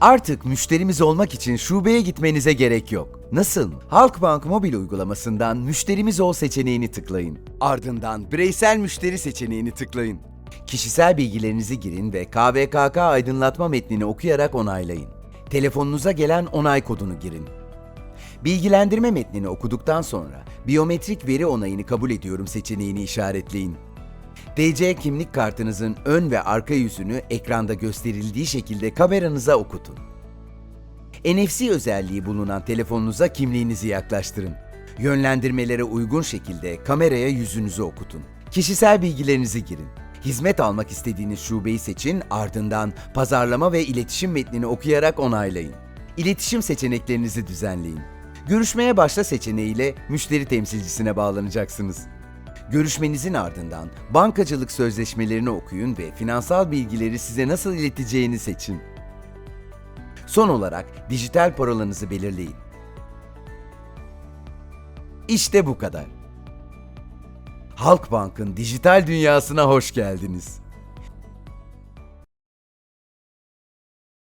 Artık müşterimiz olmak için şubeye gitmenize gerek yok. Nasıl? Halkbank mobil uygulamasından müşterimiz ol seçeneğini tıklayın. Ardından bireysel müşteri seçeneğini tıklayın. Kişisel bilgilerinizi girin ve KVKK aydınlatma metnini okuyarak onaylayın. Telefonunuza gelen onay kodunu girin. Bilgilendirme metnini okuduktan sonra biyometrik veri onayını kabul ediyorum seçeneğini işaretleyin. DC kimlik kartınızın ön ve arka yüzünü ekranda gösterildiği şekilde kameranıza okutun. NFC özelliği bulunan telefonunuza kimliğinizi yaklaştırın. Yönlendirmelere uygun şekilde kameraya yüzünüzü okutun. Kişisel bilgilerinizi girin. Hizmet almak istediğiniz şubeyi seçin, ardından pazarlama ve iletişim metnini okuyarak onaylayın. İletişim seçeneklerinizi düzenleyin. Görüşmeye başla seçeneğiyle müşteri temsilcisine bağlanacaksınız. Görüşmenizin ardından bankacılık sözleşmelerini okuyun ve finansal bilgileri size nasıl ileteceğini seçin. Son olarak dijital parolanızı belirleyin. İşte bu kadar. Halkbank'ın dijital dünyasına hoş geldiniz.